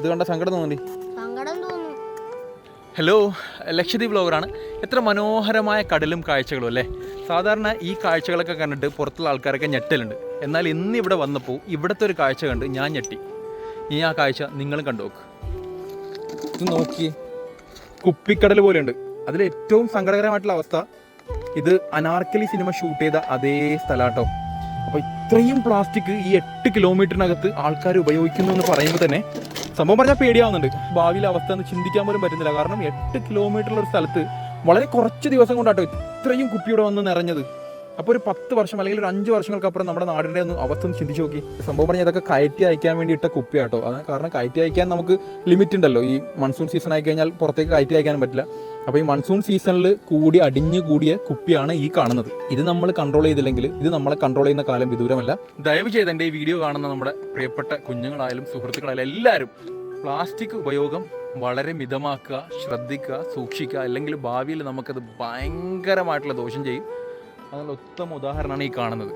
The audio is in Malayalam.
ഇത് കണ്ട സങ്കടം തോന്നി. ഹലോ ലക്ഷദ്വീപ് ബ്ലോഗറാണ് എത്ര മനോഹരമായ കടലും കാഴ്ചകളും അല്ലേ? സാധാരണ ഈ കാഴ്ചകളൊക്കെ കണ്ടിട്ട് പുറത്തുള്ള ആൾക്കാരൊക്കെ ഞെട്ടലുണ്ട്. എന്നാൽ ഇന്ന് ഇവിടെ വന്നപ്പോൾ ഇവിടുത്തെ ഒരു കാഴ്ച കണ്ട് ഞാൻ ഞെട്ടി. ഈ ആ കാഴ്ച നിങ്ങളും കണ്ടു നോക്ക്. ഇത് നോക്കി കുപ്പിക്കടൽ പോലെയുണ്ട്. അതിൽ ഏറ്റവും സങ്കടകരമായിട്ടുള്ള അവസ്ഥ ഇത് അനാർക്കലി സിനിമ ഷൂട്ട് ചെയ്ത അതേ സ്ഥലാട്ടോ. അപ്പോൾ ഇത്രയും പ്ലാസ്റ്റിക് ഈ എട്ട് കിലോമീറ്ററിനകത്ത് ആൾക്കാർ ഉപയോഗിക്കുന്നു എന്ന് പറയുമ്പോൾ തന്നെ സംഭവം പറഞ്ഞാൽ പേടിയാവുന്നുണ്ട്. ഭാവിയിലെ അവസ്ഥ എന്ന് ചിന്തിക്കാൻ പോലും പറ്റുന്നില്ല. കാരണം എട്ട് കിലോമീറ്ററുള്ള ഒരു സ്ഥലത്ത് വളരെ കുറച്ച് ദിവസം കൊണ്ടാട്ടോ ഇത്രയും കുപ്പിയുടെ വന്ന് നിറഞ്ഞത്. അപ്പോൾ ഒരു പത്ത് വർഷം അല്ലെങ്കിൽ ഒരു അഞ്ച് വർഷങ്ങൾക്കപ്പുറം നമ്മുടെ നാടിന്റെ ഒന്ന് അവസ്ഥ ഒന്ന് ചിന്തിച്ച് നോക്കി. സംഭവം പറഞ്ഞാൽ ഇതൊക്കെ കയറ്റി അയക്കാൻ വേണ്ടി ഇട്ട കുപ്പിയാട്ടോ. അതാണ് കാരണം കയറ്റി അയക്കാൻ നമുക്ക് ലിമിറ്റ് ഉണ്ടല്ലോ. ഈ മൺസൂൺ സീസൺ ആയി കഴിഞ്ഞാൽ പുറത്തേക്ക് കയറ്റി അയക്കാനും പറ്റില്ല. അപ്പോൾ ഈ മൺസൂൺ സീസണിൽ കൂടി അടിഞ്ഞു കൂടിയ കുപ്പിയാണ് ഈ കാണുന്നത്. ഇത് നമ്മൾ കൺട്രോൾ ചെയ്തില്ലെങ്കിൽ ഇത് നമ്മളെ കൺട്രോൾ ചെയ്യുന്ന കാലം വിദൂരമല്ല. ദയവ് ചെയ്ത് എന്റെ ഈ വീഡിയോ കാണുന്ന നമ്മുടെ പ്രിയപ്പെട്ട കുഞ്ഞുങ്ങളായാലും സുഹൃത്തുക്കളായാലും എല്ലാവരും പ്ലാസ്റ്റിക് ഉപയോഗം വളരെ മിതമാക്കുക ശ്രദ്ധിക്കുക സൂക്ഷിക്കുക അല്ലെങ്കിൽ ഭാവിയിൽ നമുക്കത് ഭയങ്കരമായിട്ടുള്ള ദോഷം ചെയ്യും. അതിനുള്ള ഉത്തമ ഉദാഹരണമാണ് ഈ കാണുന്നത്.